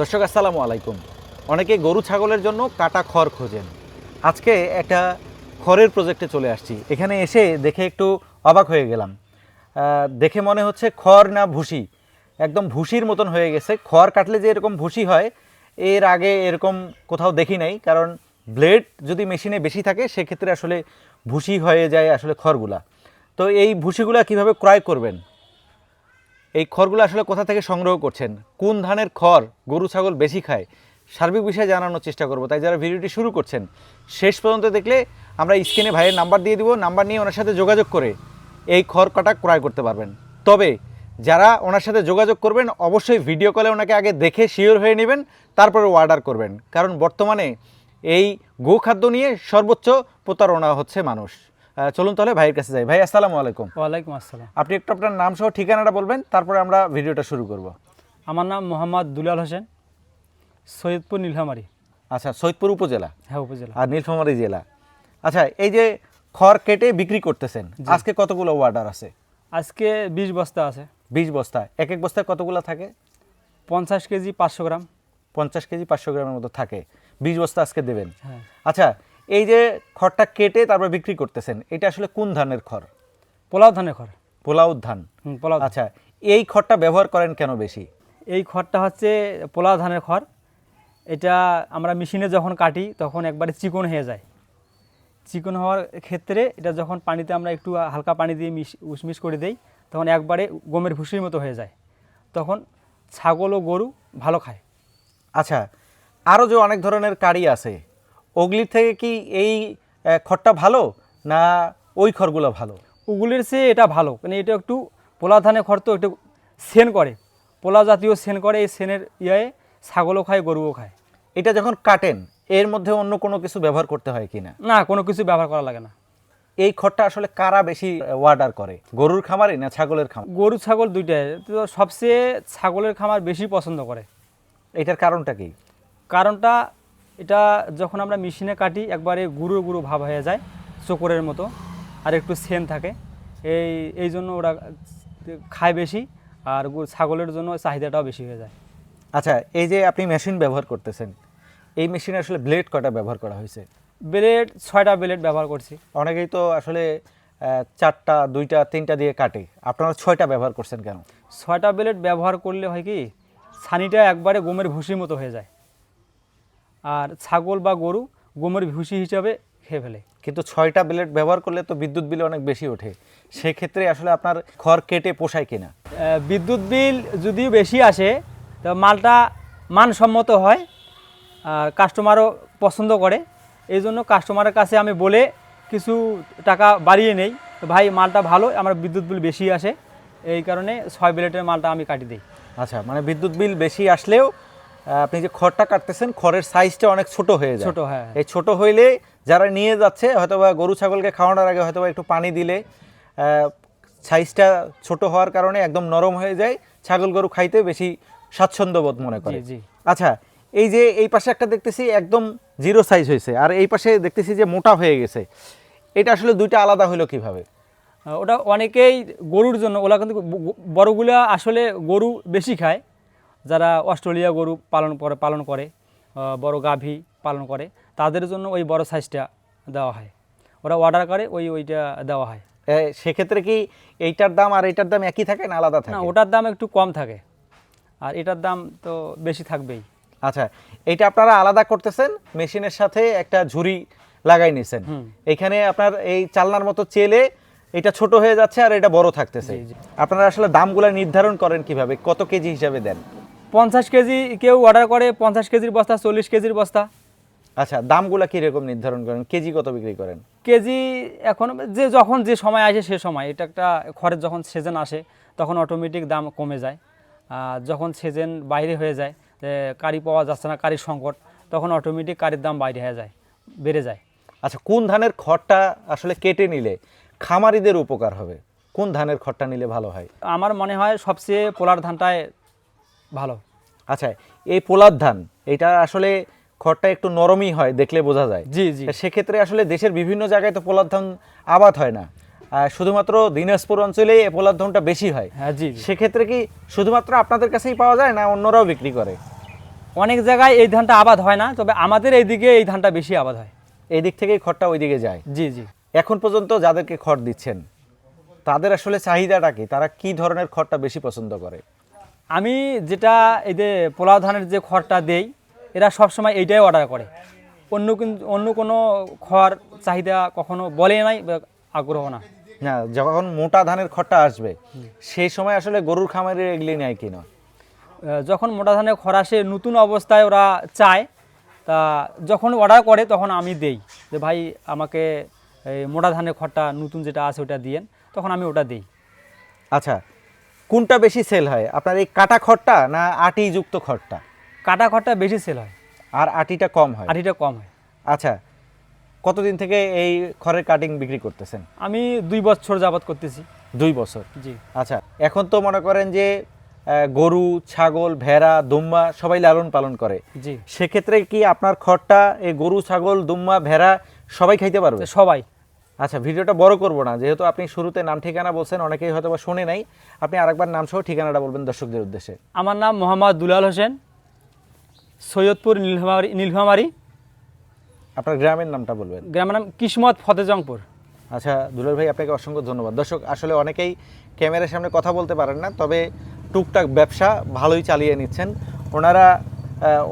দর্শক, আসসালামু আলাইকুম। অনেকে গরু ছাগলের জন্য কাটা খড় খোঁজেন। আজকে একটা খড়ের প্রজেক্টে চলে আসছি। এখানে এসে দেখে একটু অবাক হয়ে গেলাম। দেখে মনে হচ্ছে খড় না ভুসি। একদম ভুসির মতন হয়ে গেছে। খড় কাটলে যে এরকম ভুসি হয়, এর আগে এরকম কোথাও দেখি নাই। কারণ ব্লেড যদি মেশিনে বেশি থাকে, সেক্ষেত্রে আসলে ভুসি হয়ে যায় আসলে খড়গুলা। তো এই ভুসিগুলা কীভাবে ক্রয় করবেন? এই খড়গুলো আসলে কোথা থেকে সংগ্রহ করছেন? কোন ধানের খড় গরু, ছাগল বেশি খায়? সার্বিক বিষয়ে জানানোর চেষ্টা করব। তাই যারা ভিডিওটি শুরু করছেন, শেষ পর্যন্ত দেখলে আমরা স্ক্রিনে ভাইয়ের নাম্বার দিয়ে দিব। নাম্বার নিয়ে ওনার সাথে যোগাযোগ করে এই খড় কাটা ক্রয় করতে পারবেন। তবে যারা ওনার সাথে যোগাযোগ করবেন, অবশ্যই ভিডিও কলে ওনাকে আগে দেখে শিওর হয়ে নেবেন, তারপরে অর্ডার করবেন। কারণ বর্তমানে এই গোখাদ্য নিয়ে সর্বোচ্চ প্রতারণা হচ্ছে মানুষ। চলুন তাহলে ভাইয়ের কাছে যাই। ভাই আসসালামু আলাইকুম। ওয়ালাইকুম আসসালাম। আপনি একটু আপনার নাম সহ ঠিকানাটা বলবেন তারপরে আমরা ভিডিওটা শুরু করব। আমার নাম মোহাম্মদ দুলাল হোসেন সৈয়দপুর নীলফামারী। আচ্ছা সৈয়দপুর উপজেলা? হ্যাঁ উপজেলা। আর নীলফামারী জেলা? আচ্ছা এই যে খড় কেটে বিক্রি করতেছেন আজকে কতগুলো অর্ডার আছে? আজকে বিশ বস্তা আছে। বিশ বস্তা। এক এক বস্তায় কতগুলো থাকে? পঞ্চাশ কেজি পাঁচশো গ্রাম। পঞ্চাশ কেজি পাঁচশো গ্রামের মতো থাকে। বিশ বস্তা আজকে দেবেন। হ্যাঁ। আচ্ছা এই যে খড়টা কেটে তারপর বিক্রি করতেছেন এটা আসলে কোন ধানের খড়? পোলাও ধানের খড়। পোলাও ধান। পোলাও আচ্ছা এই খড়টা ব্যবহার করেন কেন বেশি? এই খড়টা হচ্ছে পোলাও ধানের খড়। এটা আমরা মেশিনে যখন কাটি তখন একবারে চিকন হয়ে যায়। চিকন হওয়ার ক্ষেত্রে এটা যখন পানিতে আমরা একটু হালকা পানি দিয়ে মিশ উসমিশ করে দেই তখন একবারে গমের ভুসির মতো হয়ে যায়। তখন ছাগল ও গরু ভালো খায়। আচ্ছা আরও যে অনেক ধরনের কারি আছে ওগুলির থেকে কি এই খড়টা ভালো না ওই খড়গুলো ভালো? ওগুলির চেয়ে এটা ভালো মানে এটা একটু পোলা ধানের খড় তো একটু সেন করে পোলা জাতীয় সেন করে এই সেনের ইয়ে ছাগলও খায় গরুও খায়। এটা যখন কাটেন এর মধ্যে অন্য কোনো কিছু ব্যবহার করতে হয় কিনা না? না কোনো কিছু ব্যবহার করা লাগে না। এই খড়টা আসলে কারা বেশি অর্ডার করে? গরুর খামারে না ছাগলের খামার? গরু ছাগল দুইটাই তো সবচেয়ে ছাগলের খামার বেশি পছন্দ করে। এটার কারণটা কি? কারণটা এটা যখন আমরা মেশিনে কাটি একবারে গুঁড়ো গুঁড়ো ভাব হয়ে যায় চোকরের মতো আর একটু সেন থাকে। এই এই জন্য ওরা খায় বেশি আর ছাগলের জন্য চাহিদাটাও বেশি হয়ে যায়। আচ্ছা এই যে আপনি মেশিন ব্যবহার করতেছেন এই মেশিনে আসলে ব্লেড কটা ব্যবহার করা হয়েছে? ব্লেড ছয়টা ব্লেড ব্যবহার করছি। অনেকেই তো আসলে চারটা দুইটা তিনটা দিয়ে কাটে। আপনারা ছয়টা ব্যবহার করছেন কেন? ছয়টা ব্লেড ব্যবহার করলে হয় কি ছানিটা একবারে গমের ভুসির মতো হয়ে যায়। আর ছাগল বা গরু গোমের ভুসি হিসাবে খেয়ে ফেলে। কিন্তু ছয়টা ব্লেড ব্যবহার করলে তো বিদ্যুৎ বিল অনেক বেশি ওঠে। সেক্ষেত্রে আসলে আপনার খড় কেটে পোষায় কিনা? বিদ্যুৎ বিল যদিও বেশি আসে তো মালটা মানসম্মত হয় আর কাস্টমারও পছন্দ করে। এই জন্য কাস্টমারের কাছে আমি বলে কিছু টাকা বাড়িয়ে নেই। তো ভাই মালটা ভালো আমার বিদ্যুৎ বিল বেশি আসে। এই কারণে ছয় ব্লেডের মালটা আমি কাটি দিই। আচ্ছা মানে বিদ্যুৎ বিল বেশি আসলেও আপনি যে খড়টা কাটতেছেন খড়ের সাইজটা অনেক ছোট হয়ে যায়। ছোট, হ্যাঁ। এই ছোট হইলে যারা নিয়ে যাচ্ছে হয়তোবা গরু ছাগলকে খাওয়ানোর আগে হয়তোবা একটু পানি দিলে সাইজটা ছোট হওয়ার কারণে একদম নরম হয়ে যায়। ছাগল গরু খাইতে বেশি স্বাচ্ছন্দ্যবোধ মনে করে। আচ্ছা এই যে এই পাশে একটা দেখতেছি একদম জিরো সাইজ হয়েছে। আর এই পাশে দেখতেছি যে মোটা হয়ে গেছে। এটা আসলে দুইটা আলাদা হলো কীভাবে? ওটা অনেকেই গরুর জন্য ওরা কিন্তু বড়গুলা আসলে গরু বেশি খায়। যারা অস্ট্রেলিয়া গরু পালন করে পালন করে বড় গাভী পালন করে তাদের জন্য ওই বড় সাইজটা দেওয়া হয়। ওরা অর্ডার করে ওই ওইটা দেওয়া হয়। সেক্ষেত্রে কি এইটার দাম আর এইটার দাম একই থাকে না আলাদা থাকে? না ওটার দাম একটু কম থাকে। আর এটার দাম তো বেশি থাকবেই। আচ্ছা এইটা আপনারা আলাদা করতেছেন মেশিনের সাথে একটা ঝুড়ি লাগাই নিছেন। হুম। এখানে আপনার এই চালনার মতো চেলে এটা ছোট হয়ে যাচ্ছে আর এটা বড় থাকতেছে। আপনারা আসলে দামগুলো নির্ধারণ করেন কীভাবে? কত কেজি হিসাবে দেন? পঞ্চাশ কেজি কেউ অর্ডার করে পঞ্চাশ কেজির বস্তা চল্লিশ কেজির বস্তা। আচ্ছা দামগুলো কীরকম নির্ধারণ করেন? কেজি কত বিক্রি করেন? কেজি এখন যে যখন যে সময় আসে সে সময়। এটা একটা খড়ের যখন সিজন আসে তখন অটোমেটিক দাম কমে যায়। আর যখন সিজন বাইরে হয়ে যায় যে কারি পাওয়া যাচ্ছে না কারির সংকট তখন অটোমেটিক কারির দাম বাইরে হয়ে যায় বেড়ে যায়। আচ্ছা কোন ধানের খড়টা আসলে কেটে নিলে খামারিদের উপকার হবে? কোন ধানের খড়টা নিলে ভালো হয়? আমার মনে হয় সবচেয়ে পোলার ধানটাই ভালো। আচ্ছা এই পোলার ধান এটা আসলে খড়টা একটু নরমই হয় দেখলে বোঝা যায়। জি জি। সেক্ষেত্রে আসলে দেশের বিভিন্ন জায়গায় তো পোলার ধান আবাদ হয় না। শুধুমাত্র দিনাজপুর অঞ্চলেই এই পোলার ধানটা বেশি হয়। হ্যাঁ জি। সেক্ষেত্রে কি শুধুমাত্র আপনাদের কাছেই পাওয়া যায় না অন্যরাও বিক্রি করে? অনেক জায়গায় এই ধানটা আবাদ হয় না তবে আমাদের এইদিকে এই ধানটা বেশি আবাদ হয়। এই দিক থেকেই খড়টা ওইদিকে যায়। জি জি। এখন পর্যন্ত যাদেরকে খড় দিচ্ছেন তাদের আসলে চাহিদাটা কি? তারা কি ধরনের খড়টা বেশি পছন্দ করে? আমি যেটা এই যে পোলাও ধানের যে খড়টা দেই এরা সবসময় এইটাই অর্ডার করে। অন্য কিন্তু অন্য কোনো খড় চাহিদা কখনো বলে নাই আগ্রহ না। না যখন মোটা ধানের খড়টা আসবে সেই সময় আসলে গরুর খামারে এগুলি নেয় কিনা আহ, যখন মোটা ধানের খড় আসে নতুন অবস্থায় ওরা চায় তা যখন অর্ডার করে তখন আমি দেই। যে ভাই আমাকে এই মোটা ধানের খড়টা নতুন যেটা আছে ওটা দিয়েন। তখন আমি ওটা দিই। আচ্ছা কোনটা বেশি সেল হয়? আপনার এই কাটা খড়টা না আটি যুক্ত খড়টা? কাটা খড়টা বেশি সেল হয়। আর আটিটা কম হয়? আটিটা কম হয়। আচ্ছা কতদিন থেকে এই খড়ের কাটিং বিক্রি করতেছেন? আমি দুই বছর যাবত করতেছি। দুই বছর? জি। আচ্ছা এখন তো মনে করেন যে গরু ছাগল ভেড়া দুম্বা সবাই লালন পালন করে। জি। সেক্ষেত্রে কি আপনার খড়টা এই গরু ছাগল দুম্বা ভেড়া সবাই খাইতে পারবে? সবাই। আচ্ছা ভিডিওটা বড় করব না। যেহেতু আপনি শুরুতে নাম ঠিকানা বলছেন অনেকেই হয়তো বা শুনে নাই। আপনি আরেকবার নাম সহ ঠিকানাটা বলবেন দর্শকদের উদ্দেশ্যে। আমার নাম মোহাম্মদ দুলাল হোসেন সৈয়দপুর নীলফামারি নীলফামারি। আপনার গ্রামের নামটা বলবেন। গ্রামের নাম কিসমত ফতেজংপুর আচ্ছা দুলাল ভাই আপনাকে অসংখ্য ধন্যবাদ। দর্শক আসলে অনেকেই ক্যামেরার সামনে কথা বলতে পারেন না তবে টুকটাক ব্যবসা ভালোই চালিয়ে নিচ্ছেন। ওনারা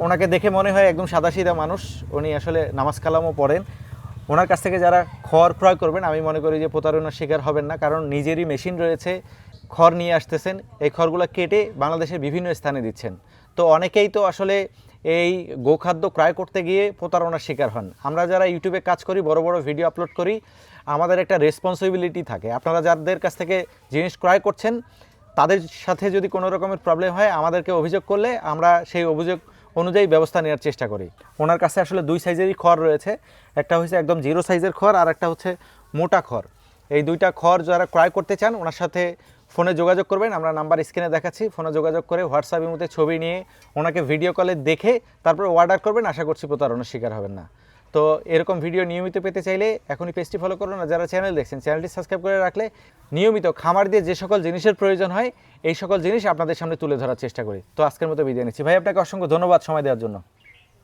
ওনাকে দেখে মনে হয় একদম সাদাসিধা মানুষ। উনি আসলে নামাজ কালামও পড়েন। ওনার কাছ থেকে যারা খড় ক্রয় করবেন, আমি মনে করি যে প্রতারণার শিকার হবেন না, কারণ নিজেরই মেশিন রয়েছে, খড় নিয়ে আসতেছেন, এই খড়গুলো কেটে বাংলাদেশের বিভিন্ন স্থানে দিচ্ছেন। তো অনেকেই তো আসলে এই গোখাদ্য ক্রয় করতে গিয়ে প্রতারণার শিকার হন। আমরা যারা ইউটিউবে কাজ করি, বড় বড় ভিডিও আপলোড করি, আমাদের একটা রেসপন্সিবিলিটি থাকে। আপনারা যাদের কাছ থেকে জিনিস ক্রয় করছেন, তাদের সাথে যদি কোনো রকমের প্রবলেম হয়, আমাদেরকে অভিযোগ করলে আমরা সেই অভিযোগ অনুযায়ী ব্যবস্থা নেওয়ার চেষ্টা করি। ওনার কাছে আসলে দুই সাইজেরই খড় রয়েছে। একটা হচ্ছে একদম জিরো সাইজের খড় আর একটা হচ্ছে মোটা খড়। এই দুইটা খড় যারা ক্রয় করতে চান, ওনার সাথে ফোনে যোগাযোগ করবেন। আমরা নাম্বার স্ক্রিনে দেখাচ্ছি, ফোনে যোগাযোগ করে হোয়াটসঅ্যাপের মধ্যে ছবি নিয়ে ওনাকে ভিডিও কলে দেখে তারপরে অর্ডার করবেন। আশা করছি প্রতারণার শিকার হবেন না। তো এরকম ভিডিও নিয়মিত পেতে চাইলে এখনই পেজটি ফলো করুন না যারা চ্যানেল দেখছেন চ্যানেলটি সাবস্ক্রাইব করে রাখলে নিয়মিত খামার দিয়ে যে সকল জিনিসের প্রয়োজন হয়, এই সকল জিনিস আপনাদের সামনে তুলে ধরার চেষ্টা করি। তো আজকের মতো বিদায় নিচ্ছি। ভাই, আপনাকে অসংখ্য ধন্যবাদ সময় দেওয়ার জন্য।